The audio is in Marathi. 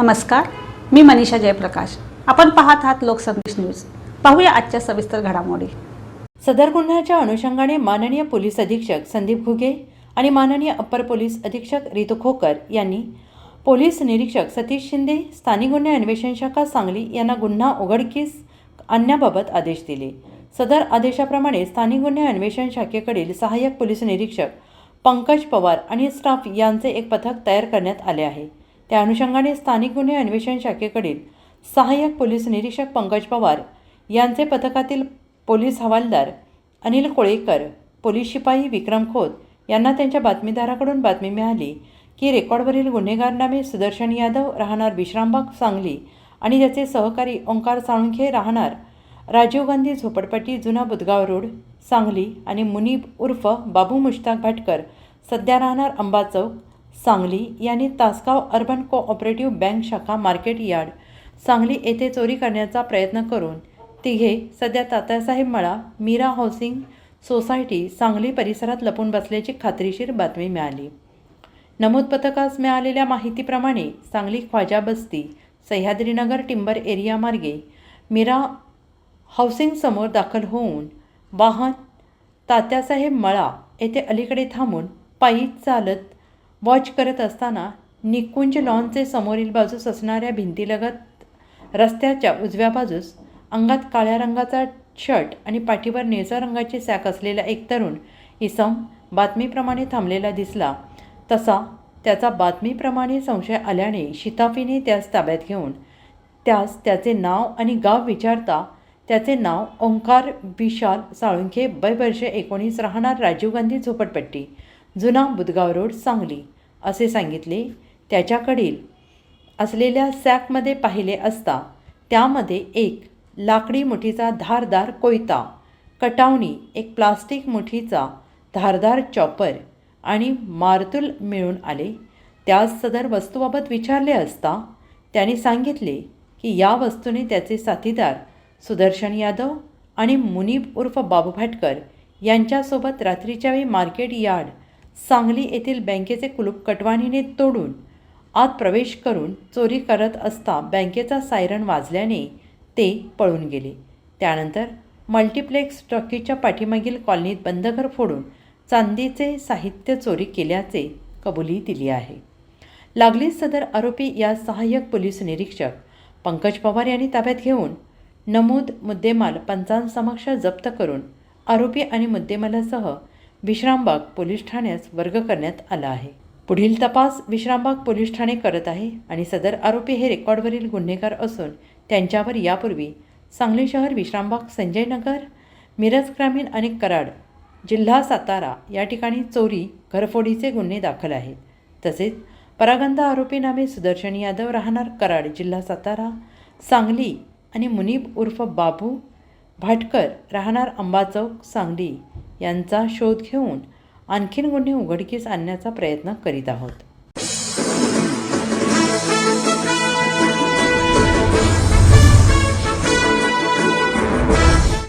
नमस्कार मी मनीषा जयप्रकाश. आपण पाहत आहात लोकसंदेश न्यूज. पाहूया आजच्या सविस्तर घडामोडी. सदर गुन्ह्याच्या अनुषंगाने माननीय पोलीस अधीक्षक संदीप घुगे आणि माननीय अप्पर पोलीस अधीक्षक रितू खोकर यांनी पोलीस निरीक्षक सतीश शिंदे स्थानिक गुन्हे अन्वेषण शाखा सांगली यांना गुन्हा उघडकीस आणण्याबाबत आदेश दिले. सदर आदेशाप्रमाणे स्थानिक गुन्हे अन्वेषण शाखेकडील सहाय्यक पोलीस निरीक्षक पंकज पवार आणि स्टाफ यांचे एक पथक तयार करण्यात आले आहे. त्या अनुषंगाने स्थानिक गुन्हे अन्वेषण शाखेकडील सहाय्यक पोलीस निरीक्षक पंकज पवार यांचे पथकातील पोलीस हवालदार अनिल कोळेकर पोलीस शिपाई विक्रम खोत यांना त्यांच्या बातमीदाराकडून बातमी मिळाली की रेकॉर्डवरील गुन्हेगार नामे सुदर्शन यादव राहणार विश्रामबाग सांगली आणि त्याचे सहकारी ओंकार साळुंखे राहणार राजीव गांधी झोपडपट्टी जुना बुदगाव रोड सांगली आणि मुनीब उर्फ बाबू मुश्ताक भाटकर सध्या राहणार अंबा चौक सांगली यांनी तासगाव अर्बन कोऑपरेटिव्ह बँक शाखा मार्केट यार्ड सांगली येथे चोरी करण्याचा प्रयत्न करून तिघे सध्या तात्यासाहेब मळा मीरा हाऊसिंग सोसायटी सांगली परिसरात लपून बसल्याची खात्रीशीर बातमी मिळाली. नमूद पथकास मिळालेल्या माहितीप्रमाणे सांगली ख्वाजा बस्ती सह्याद्रीनगर टिंबर एरिया मार्गे मीरा हाऊसिंगसमोर दाखल होऊन वाहन तात्यासाहेब मळा येथे अलीकडे थांबून पायी चालत वॉच करत असताना निकुंज लॉनचे समोरील बाजूस असणाऱ्या भिंतीलगत रस्त्याच्या उजव्या बाजूस अंगात काळ्या रंगाचा शर्ट आणि पाठीवर निळसा रंगाची सॅक असलेला एक तरुण इसम बातमीप्रमाणे थांबलेला दिसला. तसा त्याचा बातमीप्रमाणे संशय आल्याने शिताफीने त्यास ताब्यात घेऊन त्यास त्याचे नाव आणि गाव विचारता त्याचे नाव ओंकार विशाल साळुंखे वय वर्ष एकोणीस राहणार राजीव गांधी झोपडपट्टी. जुना बुदगाव रोड सांगली असे सांगितले. त्याच्याकडील असलेल्या सॅकमध्ये पाहिले असता त्यामध्ये एक लाकडी मुठीचा धारदार कोयता कटावणी एक प्लास्टिक मुठीचा धारदार चॉपर आणि मारतूल मिळून आले. त्यास सदर वस्तूबाबत विचारले असता त्यांनी सांगितले की या वस्तूने त्याचे साथीदार सुदर्शन यादव आणि मुनीब उर्फ बाबू भाटकर यांच्यासोबत रात्रीच्या वेळी मार्केट यार्ड सांगली येथील बँकेचे कुलूप कटवाणीने तोडून आत प्रवेश करून चोरी करत असता बँकेचा सायरन वाजल्याने ते पळून गेले. त्यानंतर मल्टिप्लेक्स टॉकीच्या पाठीमागील कॉलनीत बंदघर फोडून चांदीचे साहित्य चोरी केल्याचे कबुली दिली आहे. लागलीच सदर आरोपी या सहाय्यक पोलीस निरीक्षक पंकज पवार यांनी ताब्यात घेऊन नमूद मुद्देमाल पंचांसमक्ष जप्त करून आरोपी आणि मुद्देमालासह विश्रामबाग पोलीस ठाण्यास वर्ग करण्यात आला आहे. पुढील तपास विश्रामबाग पोलीस ठाणे करत आहे आणि सदर आरोपी हे रेकॉर्डवरील गुन्हेगार असून त्यांच्यावर यापूर्वी सांगली शहर विश्रामबाग संजय नगर मिरज ग्रामीण आणि कराड जिल्हा सातारा या ठिकाणी चोरी घरफोडीचे गुन्हे दाखल आहेत. तसेच परागंदा आरोपी नामे सुदर्शन यादव राहणार कराड जिल्हा सातारा सांगली आणि मुनीब उर्फ बाबू भाटकर राहणार अंबा चौक सांगली. यांचा शोध घेऊन आणखीन गुन्हे उघडकीस आणण्याचा प्रयत्न करीत आहोत.